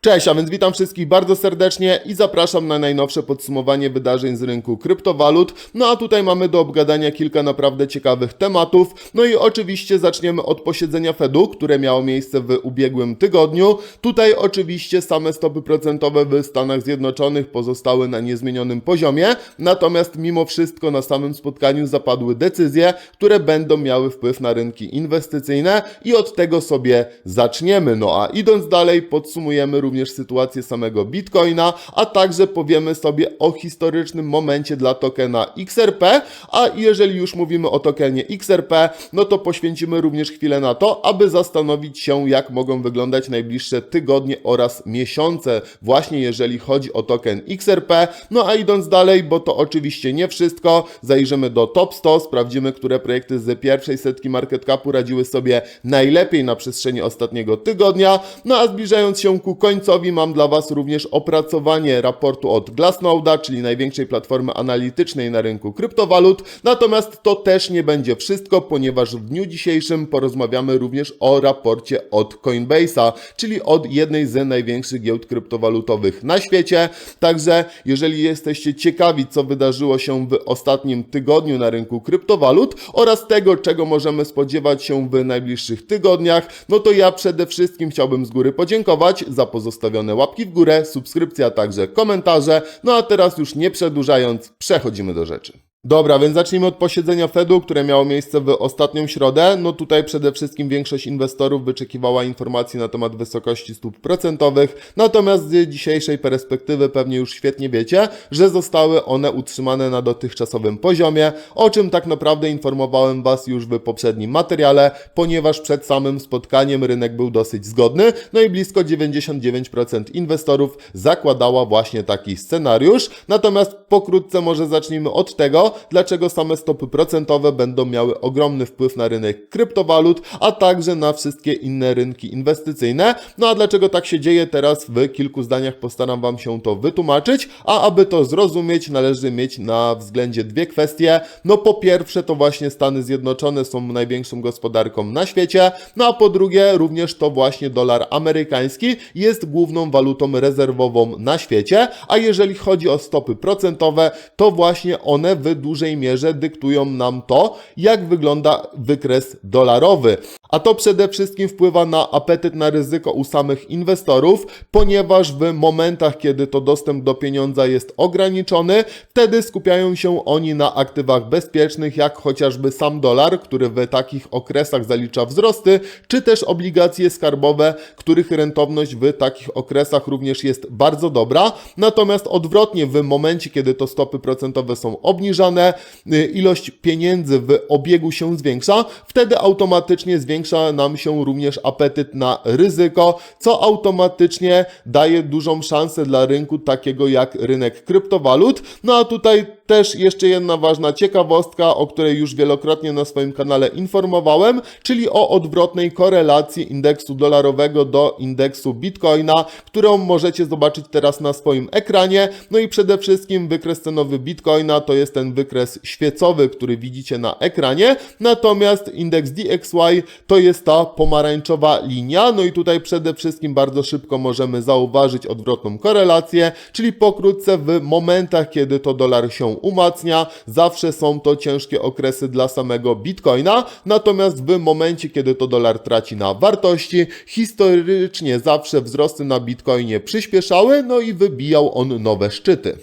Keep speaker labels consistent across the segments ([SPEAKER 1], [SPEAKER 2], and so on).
[SPEAKER 1] Cześć, a więc witam wszystkich bardzo serdecznie i zapraszam na najnowsze podsumowanie wydarzeń z rynku kryptowalut. No a tutaj mamy do obgadania kilka naprawdę ciekawych tematów. No i oczywiście zaczniemy od posiedzenia Fedu, które miało miejsce w ubiegłym tygodniu. Tutaj oczywiście same stopy procentowe w Stanach Zjednoczonych pozostały na niezmienionym poziomie, natomiast mimo wszystko na samym spotkaniu zapadły decyzje, które będą miały wpływ na rynki inwestycyjne i od tego sobie zaczniemy. No a idąc dalej podsumujemy również sytuację samego Bitcoina, a także powiemy sobie o historycznym momencie dla tokena XRP, a jeżeli już mówimy o tokenie XRP, no to poświęcimy również chwilę na to, aby zastanowić się, jak mogą wyglądać najbliższe tygodnie oraz miesiące, właśnie jeżeli chodzi o token XRP. No a idąc dalej, bo to oczywiście nie wszystko, zajrzymy do top 100, sprawdzimy, które projekty z pierwszej setki market capu radziły sobie najlepiej na przestrzeni ostatniego tygodnia. No a zbliżając się ku końcowi, mam dla Was również opracowanie raportu od Glassnode'a, czyli największej platformy analitycznej na rynku kryptowalut. Natomiast to też nie będzie wszystko, ponieważ w dniu dzisiejszym porozmawiamy również o raporcie od Coinbase'a, czyli od jednej z największych giełd kryptowalutowych na świecie. Także jeżeli jesteście ciekawi, co wydarzyło się w ostatnim tygodniu na rynku kryptowalut oraz tego, czego możemy spodziewać się w najbliższych tygodniach, no to ja przede wszystkim chciałbym z góry podziękować za pozostawione łapki w górę, subskrypcje, a także komentarze. No a teraz już nie przedłużając, przechodzimy do rzeczy. Dobra, więc zacznijmy od posiedzenia Fedu, które miało miejsce w ostatnią środę. No tutaj przede wszystkim większość inwestorów wyczekiwała informacji na temat wysokości stóp procentowych, natomiast z dzisiejszej perspektywy pewnie już świetnie wiecie, że zostały one utrzymane na dotychczasowym poziomie, o czym tak naprawdę informowałem Was już w poprzednim materiale, ponieważ przed samym spotkaniem rynek był dosyć zgodny, no i blisko 99% inwestorów zakładała właśnie taki scenariusz. Natomiast pokrótce może zacznijmy od tego, dlaczego same stopy procentowe będą miały ogromny wpływ na rynek kryptowalut, a także na wszystkie inne rynki inwestycyjne. No a dlaczego tak się dzieje teraz w kilku zdaniach postaram Wam się to wytłumaczyć, a aby to zrozumieć należy mieć na względzie dwie kwestie. No po pierwsze to właśnie Stany Zjednoczone są największą gospodarką na świecie, no a po drugie również to właśnie dolar amerykański jest główną walutą rezerwową na świecie, a jeżeli chodzi o stopy procentowe, to właśnie one w dużej mierze dyktują nam to, jak wygląda wykres dolarowy. A to przede wszystkim wpływa na apetyt na ryzyko u samych inwestorów, ponieważ w momentach, kiedy to dostęp do pieniądza jest ograniczony, wtedy skupiają się oni na aktywach bezpiecznych, jak chociażby sam dolar, który w takich okresach zalicza wzrosty, czy też obligacje skarbowe, których rentowność w takich okresach również jest bardzo dobra. Natomiast odwrotnie, w momencie, kiedy to stopy procentowe są obniżane, y, ilość pieniędzy w obiegu się zwiększa, wtedy automatycznie zwiększa nam się również apetyt na ryzyko, co automatycznie daje dużą szansę dla rynku takiego jak rynek kryptowalut. No a tutaj też jeszcze jedna ważna ciekawostka, o której już wielokrotnie na swoim kanale informowałem, czyli o odwrotnej korelacji indeksu dolarowego do indeksu Bitcoina, którą możecie zobaczyć teraz na swoim ekranie. No i przede wszystkim wykres cenowy Bitcoina to jest ten wykres świecowy, który widzicie na ekranie, natomiast indeks DXY to jest ta pomarańczowa linia. No i tutaj przede wszystkim bardzo szybko możemy zauważyć odwrotną korelację, czyli pokrótce w momentach, kiedy to dolar się umacnia, zawsze są to ciężkie okresy dla samego Bitcoina, natomiast w momencie, kiedy to dolar traci na wartości, historycznie zawsze wzrosty na Bitcoinie przyspieszały, no i wybijał on nowe szczyty.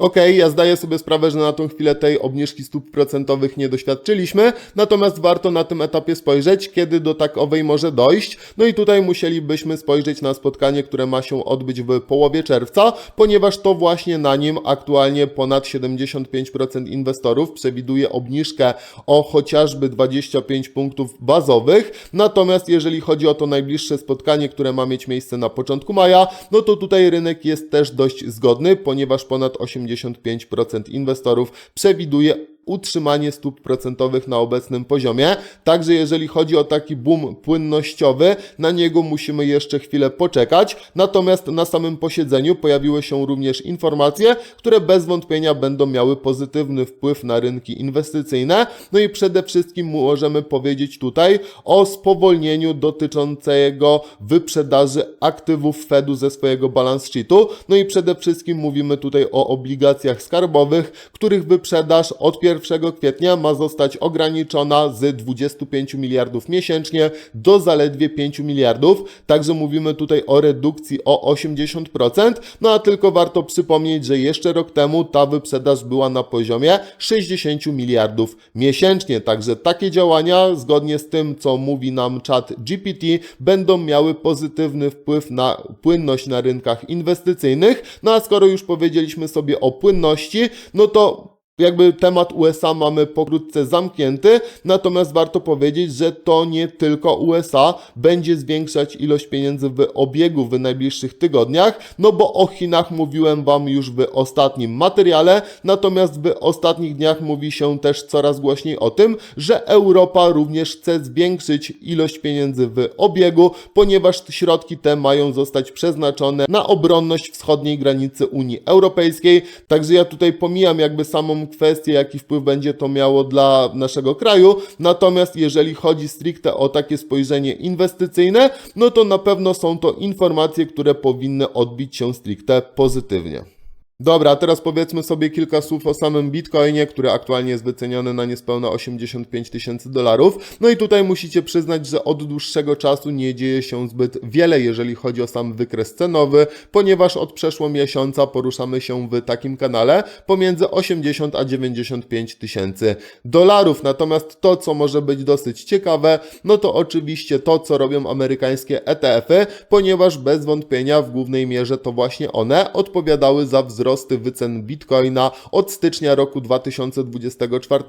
[SPEAKER 1] Okej, ja zdaję sobie sprawę, że na tą chwilę tej obniżki stóp procentowych nie doświadczyliśmy, natomiast warto na tym etapie spojrzeć, kiedy do takowej może dojść. No i tutaj musielibyśmy spojrzeć na spotkanie, które ma się odbyć w połowie czerwca, ponieważ to właśnie na nim aktualnie ponad 75% inwestorów przewiduje obniżkę o chociażby 25 punktów bazowych. Natomiast jeżeli chodzi o to najbliższe spotkanie, które ma mieć miejsce na początku maja, no to tutaj rynek jest też dość zgodny, ponieważ ponad 80 95% inwestorów przewiduje utrzymanie stóp procentowych na obecnym poziomie. Także jeżeli chodzi o taki boom płynnościowy, na niego musimy jeszcze chwilę poczekać. Natomiast na samym posiedzeniu pojawiły się również informacje, które bez wątpienia będą miały pozytywny wpływ na rynki inwestycyjne. No i przede wszystkim możemy powiedzieć tutaj o spowolnieniu dotyczącego wyprzedaży aktywów Fedu ze swojego balance sheetu. No i przede wszystkim mówimy tutaj o obligacjach skarbowych, których wyprzedaż od 1 kwietnia ma zostać ograniczona z 25 miliardów miesięcznie do zaledwie 5 miliardów. Także mówimy tutaj o redukcji o 80%. No a tylko warto przypomnieć, że jeszcze rok temu ta wyprzedaż była na poziomie 60 miliardów miesięcznie. Także takie działania, zgodnie z tym, co mówi nam czat GPT, będą miały pozytywny wpływ na płynność na rynkach inwestycyjnych. No a skoro już powiedzieliśmy sobie o płynności, no to jakby temat USA mamy pokrótce zamknięty, natomiast warto powiedzieć, że to nie tylko USA będzie zwiększać ilość pieniędzy w obiegu w najbliższych tygodniach, no bo o Chinach mówiłem Wam już w ostatnim materiale, natomiast w ostatnich dniach mówi się też coraz głośniej o tym, że Europa również chce zwiększyć ilość pieniędzy w obiegu, ponieważ środki te mają zostać przeznaczone na obronność wschodniej granicy Unii Europejskiej, także ja tutaj pomijam jakby samą kwestię, jaki wpływ będzie to miało dla naszego kraju. Natomiast jeżeli chodzi stricte o takie spojrzenie inwestycyjne, no to na pewno są to informacje, które powinny odbić się stricte pozytywnie. Dobra, teraz powiedzmy sobie kilka słów o samym Bitcoinie, który aktualnie jest wyceniony na niespełna 85 tysięcy dolarów. No i tutaj musicie przyznać, że od dłuższego czasu nie dzieje się zbyt wiele, jeżeli chodzi o sam wykres cenowy, ponieważ od przeszło miesiąca poruszamy się w takim kanale pomiędzy 80 a 95 tysięcy dolarów. Natomiast to, co może być dosyć ciekawe, no to oczywiście to, co robią amerykańskie ETF-y, ponieważ bez wątpienia w głównej mierze to właśnie one odpowiadały za wzrost wzrosty wycen bitcoina od stycznia roku 2024.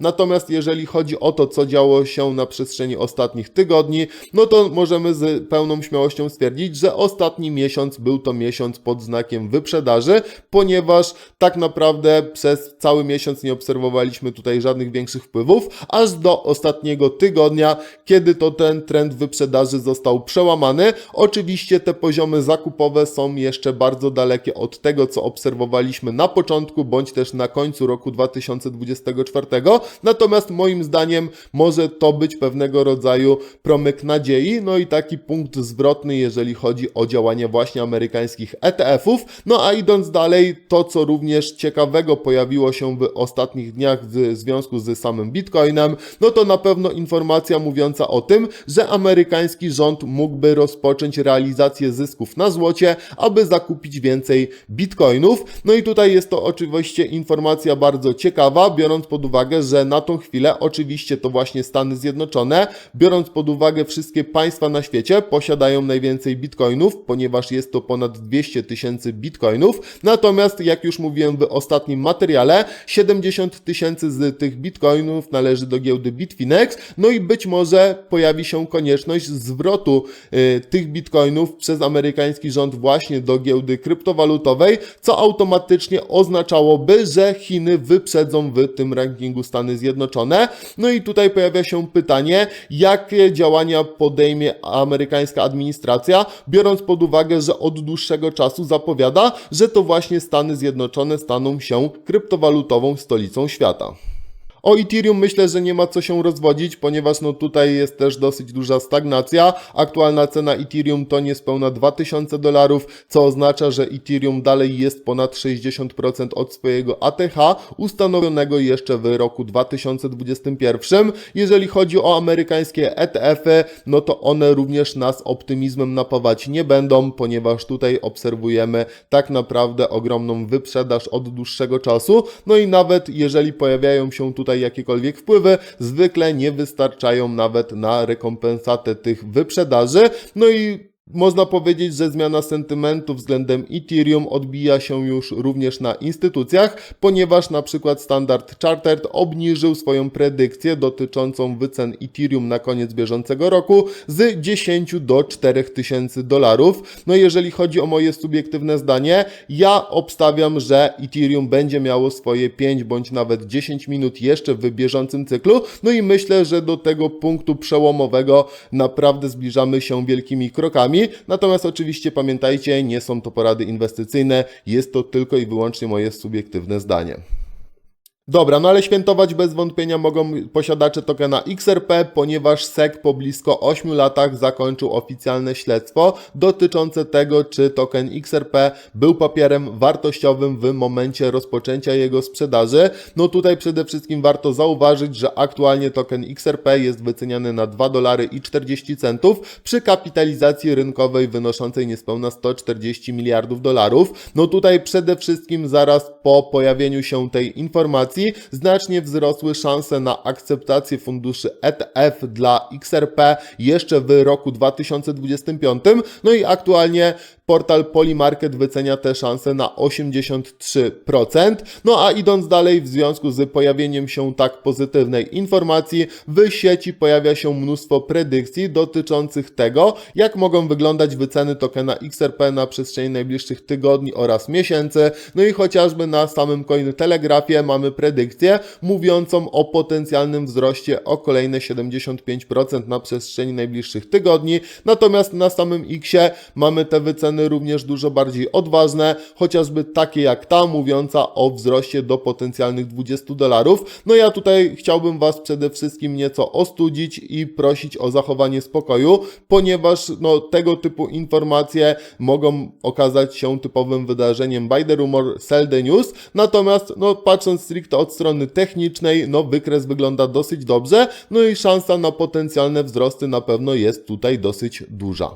[SPEAKER 1] Natomiast jeżeli chodzi o to, co działo się na przestrzeni ostatnich tygodni, no to możemy z pełną śmiałością stwierdzić, że ostatni miesiąc był to miesiąc pod znakiem wyprzedaży, ponieważ tak naprawdę przez cały miesiąc nie obserwowaliśmy tutaj żadnych większych wpływów, aż do ostatniego tygodnia, kiedy to ten trend wyprzedaży został przełamany. Oczywiście te poziomy zakupowe są jeszcze bardzo dalekie od tego, co obserwowaliśmy na początku bądź też na końcu roku 2024. Natomiast moim zdaniem może to być pewnego rodzaju promyk nadziei, no i taki punkt zwrotny, jeżeli chodzi o działanie właśnie amerykańskich ETF-ów. No a idąc dalej, to co również ciekawego pojawiło się w ostatnich dniach w związku z samym Bitcoinem, no to na pewno informacja mówiąca o tym, że amerykański rząd mógłby rozpocząć realizację zysków na złocie, aby zakupić więcej No i tutaj jest to oczywiście informacja bardzo ciekawa, biorąc pod uwagę, że na tą chwilę oczywiście to właśnie Stany Zjednoczone, biorąc pod uwagę wszystkie państwa na świecie, posiadają najwięcej bitcoinów, ponieważ jest to ponad 200 tysięcy bitcoinów. Natomiast, jak już mówiłem w ostatnim materiale, 70 tysięcy z tych bitcoinów należy do giełdy Bitfinex, no i być może pojawi się konieczność zwrotu y, tych bitcoinów przez amerykański rząd właśnie do giełdy kryptowalutowej, co automatycznie oznaczałoby, że Chiny wyprzedzą w tym rankingu Stany Zjednoczone. No i tutaj pojawia się pytanie, jakie działania podejmie amerykańska administracja, biorąc pod uwagę, że od dłuższego czasu zapowiada, że to właśnie Stany Zjednoczone staną się kryptowalutową stolicą świata. O Ethereum myślę, że nie ma co się rozwodzić, ponieważ no tutaj jest też dosyć duża stagnacja. Aktualna cena Ethereum to niespełna 2000 dolarów, co oznacza, że Ethereum dalej jest ponad 60% od swojego ATH ustanowionego jeszcze w roku 2021. Jeżeli chodzi o amerykańskie ETF-y, no to one również nas optymizmem napawać nie będą, ponieważ tutaj obserwujemy tak naprawdę ogromną wyprzedaż od dłuższego czasu. No i nawet jeżeli pojawiają się tutaj jakiekolwiek wpływy, zwykle nie wystarczają nawet na rekompensatę tych wyprzedaży. No i Można powiedzieć, że zmiana sentymentu względem Ethereum odbija się już również na instytucjach, ponieważ na przykład Standard Chartered obniżył swoją predykcję dotyczącą wycen Ethereum na koniec bieżącego roku z 10 do 4000 dolarów. No jeżeli chodzi o moje subiektywne zdanie, ja obstawiam, że Ethereum będzie miało swoje 5 bądź nawet 10 minut jeszcze w bieżącym cyklu. No i myślę, że do tego punktu przełomowego naprawdę zbliżamy się wielkimi krokami. Natomiast oczywiście pamiętajcie, nie są to porady inwestycyjne, jest to tylko i wyłącznie moje subiektywne zdanie. Dobra, no ale świętować bez wątpienia mogą posiadacze tokena XRP, ponieważ SEC po blisko 8 latach zakończył oficjalne śledztwo dotyczące tego, czy token XRP był papierem wartościowym w momencie rozpoczęcia jego sprzedaży. No tutaj przede wszystkim warto zauważyć, że aktualnie token XRP jest wyceniany na 2 dolary i 40 centów przy kapitalizacji rynkowej wynoszącej niespełna 140 miliardów dolarów. No tutaj przede wszystkim zaraz po pojawieniu się tej informacji znacznie wzrosły szanse na akceptację funduszy ETF dla XRP jeszcze w roku 2025. No i aktualnie portal Polymarket wycenia te szanse na 83%. No a idąc dalej, w związku z pojawieniem się tak pozytywnej informacji, w sieci pojawia się mnóstwo predykcji dotyczących tego, jak mogą wyglądać wyceny tokena XRP na przestrzeni najbliższych tygodni oraz miesięcy. No i chociażby na samym Coin Telegrafie mamy predykcję mówiącą o potencjalnym wzroście o kolejne 75% na przestrzeni najbliższych tygodni. Natomiast na samym Xie mamy te wyceny również dużo bardziej odważne, chociażby takie jak ta mówiąca o wzroście do potencjalnych 20 dolarów. No ja tutaj chciałbym Was przede wszystkim nieco ostudzić i prosić o zachowanie spokoju, ponieważ no, tego typu informacje mogą okazać się typowym wydarzeniem by the rumor, sell the news. Natomiast no, patrząc stricte od strony technicznej, no wykres wygląda dosyć dobrze, no i szansa na potencjalne wzrosty na pewno jest tutaj dosyć duża.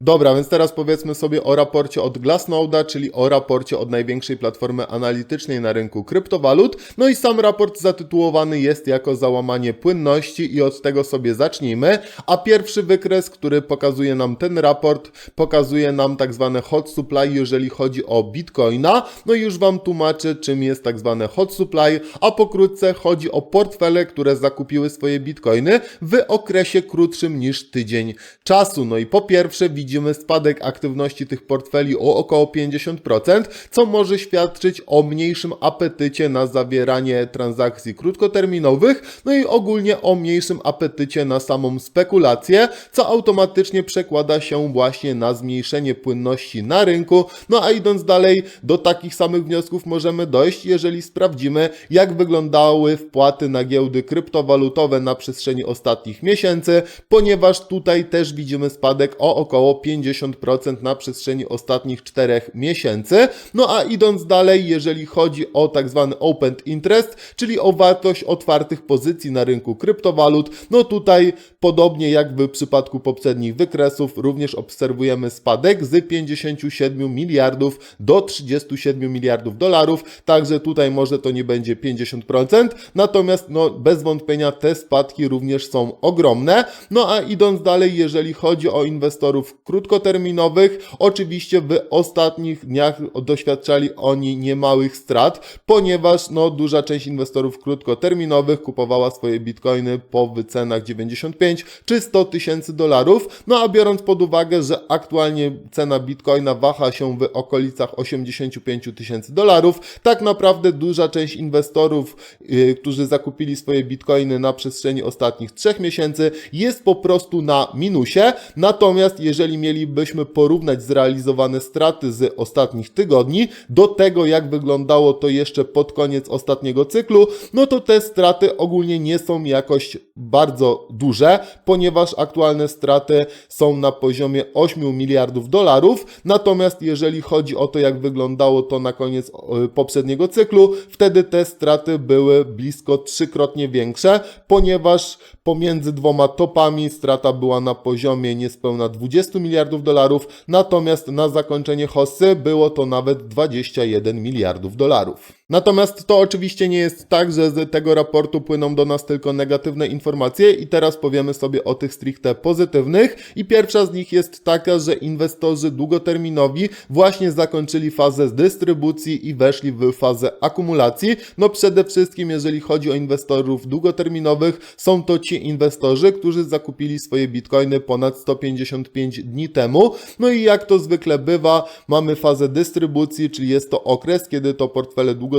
[SPEAKER 1] Dobra, więc teraz powiedzmy sobie o raporcie od Glassnode'a, czyli o raporcie od największej platformy analitycznej na rynku kryptowalut. No i sam raport zatytułowany jest jako załamanie płynności i od tego sobie zacznijmy. A pierwszy wykres, który pokazuje nam ten raport, pokazuje nam tak zwane hot supply, jeżeli chodzi o Bitcoina. No i już Wam tłumaczę, czym jest tak zwane hot supply, a pokrótce chodzi o portfele, które zakupiły swoje Bitcoiny w okresie krótszym niż tydzień czasu. No i po pierwsze widzimy spadek aktywności tych portfeli o około 50%, co może świadczyć o mniejszym apetycie na zawieranie transakcji krótkoterminowych, no i ogólnie o mniejszym apetycie na samą spekulację, co automatycznie przekłada się właśnie na zmniejszenie płynności na rynku. No a idąc dalej, do takich samych wniosków możemy dojść, jeżeli sprawdzimy, jak wyglądały wpłaty na giełdy kryptowalutowe na przestrzeni ostatnich miesięcy, ponieważ tutaj też widzimy spadek o około 50% na przestrzeni ostatnich 4 miesięcy. No a idąc dalej, jeżeli chodzi o tak zwany open interest, czyli o wartość otwartych pozycji na rynku kryptowalut, no tutaj podobnie jak w przypadku poprzednich wykresów, również obserwujemy spadek z 57 miliardów do 37 miliardów dolarów, także tutaj może to nie będzie 50%, natomiast no bez wątpienia te spadki również są ogromne. No a idąc dalej, jeżeli chodzi o inwestorów krótkoterminowych. Oczywiście w ostatnich dniach doświadczali oni niemałych strat, ponieważ no, duża część inwestorów krótkoterminowych kupowała swoje bitcoiny po wycenach 95 czy 100 tysięcy dolarów. No a biorąc pod uwagę, że aktualnie cena bitcoina waha się w okolicach 85 tysięcy dolarów, tak naprawdę duża część inwestorów, yy, którzy zakupili swoje bitcoiny na przestrzeni ostatnich trzech miesięcy, jest po prostu na minusie. Natomiast jeżeli mielibyśmy porównać zrealizowane straty z ostatnich tygodni do tego, jak wyglądało to jeszcze pod koniec ostatniego cyklu, no to te straty ogólnie nie są jakoś bardzo duże, ponieważ aktualne straty są na poziomie 8 miliardów dolarów. Natomiast jeżeli chodzi o to, jak wyglądało to na koniec e, poprzedniego cyklu, wtedy te straty były blisko trzykrotnie większe, ponieważ pomiędzy dwoma topami strata była na poziomie niespełna 20 miliardów dolarów, natomiast na zakończenie hossy było to nawet 21 miliardów dolarów. Natomiast to oczywiście nie jest tak, że z tego raportu płyną do nas tylko negatywne informacje i teraz powiemy sobie o tych stricte pozytywnych. I pierwsza z nich jest taka, że inwestorzy długoterminowi właśnie zakończyli fazę dystrybucji i weszli w fazę akumulacji. No przede wszystkim, jeżeli chodzi o inwestorów długoterminowych, są to ci inwestorzy, którzy zakupili swoje bitcoiny ponad 155 dni temu. No i jak to zwykle bywa, mamy fazę dystrybucji, czyli jest to okres, kiedy to portfele długoterminowe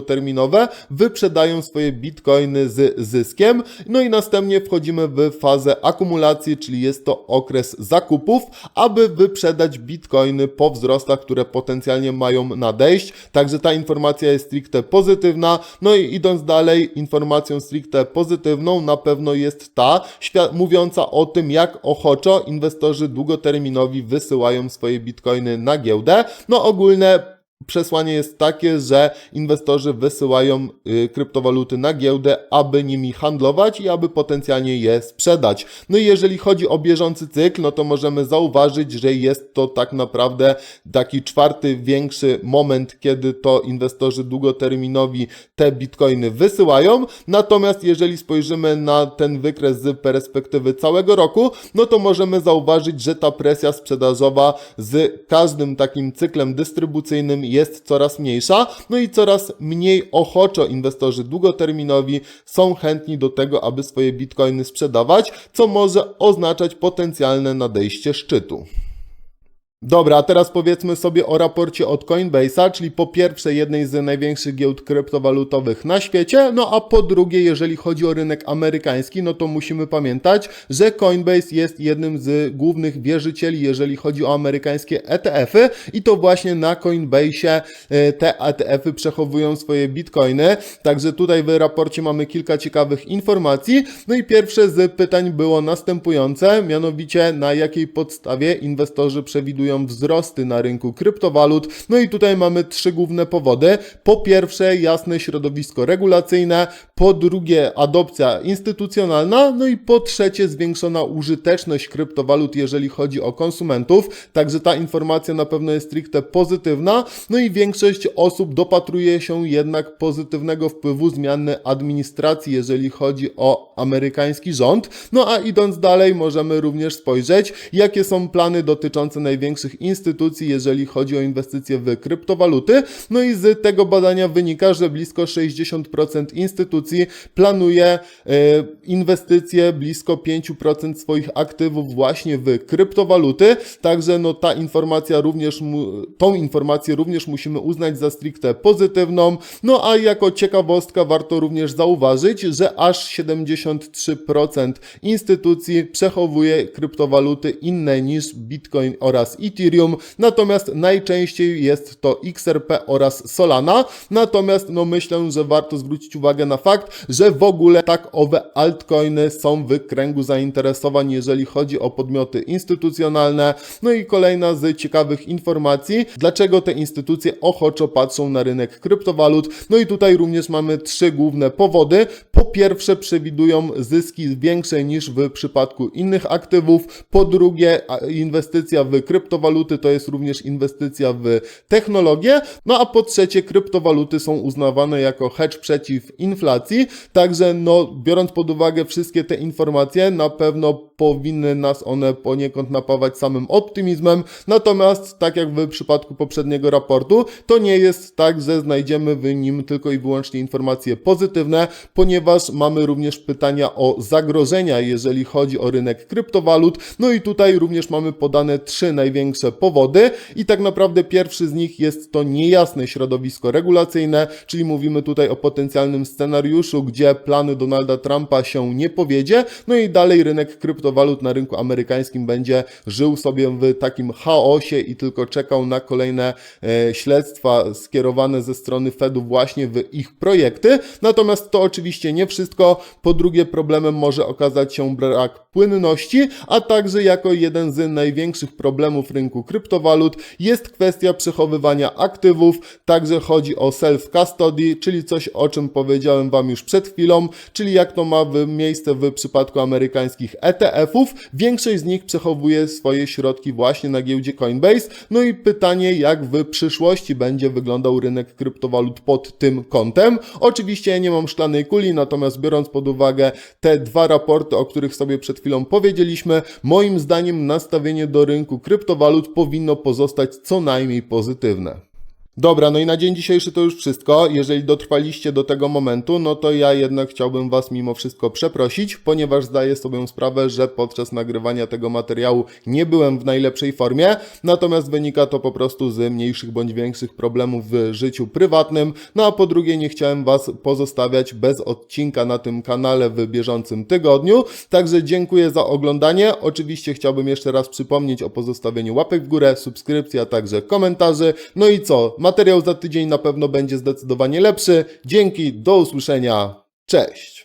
[SPEAKER 1] wyprzedają swoje bitcoiny z zyskiem. No i następnie wchodzimy w fazę akumulacji, czyli jest to okres zakupów, aby wyprzedać bitcoiny po wzrostach, które potencjalnie mają nadejść. Także ta informacja jest stricte pozytywna. No i idąc dalej, informacją stricte pozytywną na pewno jest ta, mówiąca o tym, jak ochoczo inwestorzy długoterminowi wysyłają swoje bitcoiny na giełdę. No ogólne Przesłanie jest takie, że inwestorzy wysyłają y, kryptowaluty na giełdę, aby nimi handlować i aby potencjalnie je sprzedać. No i jeżeli chodzi o bieżący cykl, no to możemy zauważyć, że jest to tak naprawdę taki czwarty większy moment, kiedy to inwestorzy długoterminowi te bitcoiny wysyłają. Natomiast jeżeli spojrzymy na ten wykres z perspektywy całego roku, no to możemy zauważyć, że ta presja sprzedażowa z każdym takim cyklem dystrybucyjnym jest coraz mniejsza, no i coraz mniej ochoczo inwestorzy długoterminowi są chętni do tego, aby swoje bitcoiny sprzedawać, co może oznaczać potencjalne nadejście szczytu. Dobra, a teraz powiedzmy sobie o raporcie od Coinbase'a, czyli po pierwsze jednej z największych giełd kryptowalutowych na świecie, no a po drugie, jeżeli chodzi o rynek amerykański, no to musimy pamiętać, że Coinbase jest jednym z głównych wierzycieli, jeżeli chodzi o amerykańskie ETF-y i to właśnie na Coinbase'ie te ETF-y przechowują swoje bitcoiny, także tutaj w raporcie mamy kilka ciekawych informacji, no i pierwsze z pytań było następujące, mianowicie na jakiej podstawie inwestorzy przewidują wzrosty na rynku kryptowalut. No i tutaj mamy trzy główne powody. Po pierwsze, jasne środowisko regulacyjne, po drugie, adopcja instytucjonalna, no i po trzecie, zwiększona użyteczność kryptowalut, jeżeli chodzi o konsumentów. Także ta informacja na pewno jest stricte pozytywna. No i większość osób dopatruje się jednak pozytywnego wpływu zmiany administracji, jeżeli chodzi o amerykański rząd. No a idąc dalej, możemy również spojrzeć, jakie są plany dotyczące największych instytucji, jeżeli chodzi o inwestycje w kryptowaluty. No i z tego badania wynika, że blisko 60% instytucji planuje e, inwestycje blisko 5% swoich aktywów właśnie w kryptowaluty. Także no ta informacja również, tą informację również musimy uznać za stricte pozytywną. No a jako ciekawostka warto również zauważyć, że aż 73% instytucji przechowuje kryptowaluty inne niż Bitcoin oraz Ethereum, natomiast najczęściej jest to XRP oraz Solana. Natomiast no myślę, że warto zwrócić uwagę na fakt, że w ogóle tak owe altcoiny są w kręgu zainteresowań, jeżeli chodzi o podmioty instytucjonalne. No i kolejna z ciekawych informacji, dlaczego te instytucje ochoczo patrzą na rynek kryptowalut. No i tutaj również mamy trzy główne powody. Po pierwsze, przewidują zyski większe niż w przypadku innych aktywów. Po drugie, inwestycja w kryptowaluty to jest również inwestycja w technologię. No a po trzecie, kryptowaluty są uznawane jako hedge przeciw inflacji. Także, no, biorąc pod uwagę wszystkie te informacje, na pewno powinny nas one poniekąd napawać samym optymizmem. Natomiast, tak jak w przypadku poprzedniego raportu, to nie jest tak, że znajdziemy w nim tylko i wyłącznie informacje pozytywne, ponieważ mamy również pytania o zagrożenia, jeżeli chodzi o rynek kryptowalut. No i tutaj również mamy podane trzy największe powody i tak naprawdę pierwszy z nich jest to niejasne środowisko regulacyjne, czyli mówimy tutaj o potencjalnym scenariuszu, gdzie plany Donalda Trumpa się nie powiedzie, no i dalej rynek kryptowalut na rynku amerykańskim będzie żył sobie w takim chaosie i tylko czekał na kolejne e, śledztwa skierowane ze strony Fedu właśnie w ich projekty. Natomiast to oczywiście nie wszystko. Po drugie, problemem może okazać się brak płynności, a także jako jeden z największych problemów rynku kryptowalut jest kwestia przechowywania aktywów, także chodzi o self-custody, czyli coś o czym powiedziałem Wam już przed chwilą, czyli jak to ma miejsce w przypadku amerykańskich ETF-ów. Większość z nich przechowuje swoje środki właśnie na giełdzie Coinbase. No i pytanie, jak w przyszłości będzie wyglądał rynek kryptowalut pod tym kątem. Oczywiście ja nie mam szklanej kuli, natomiast biorąc pod uwagę te dwa raporty, o których sobie przed chwilą powiedzieliśmy, moim zdaniem nastawienie do rynku kryptowalut powinno pozostać co najmniej pozytywne. Dobra, no i na dzień dzisiejszy to już wszystko. Jeżeli dotrwaliście do tego momentu, no to ja jednak chciałbym Was mimo wszystko przeprosić, ponieważ zdaję sobie sprawę, że podczas nagrywania tego materiału nie byłem w najlepszej formie, natomiast wynika to po prostu z mniejszych bądź większych problemów w życiu prywatnym. No a po drugie, nie chciałem Was pozostawiać bez odcinka na tym kanale w bieżącym tygodniu. Także dziękuję za oglądanie. Oczywiście chciałbym jeszcze raz przypomnieć o pozostawieniu łapek w górę, subskrypcji, a także komentarzy. No i co? Materiał za tydzień na pewno będzie zdecydowanie lepszy. Dzięki, do usłyszenia. Cześć!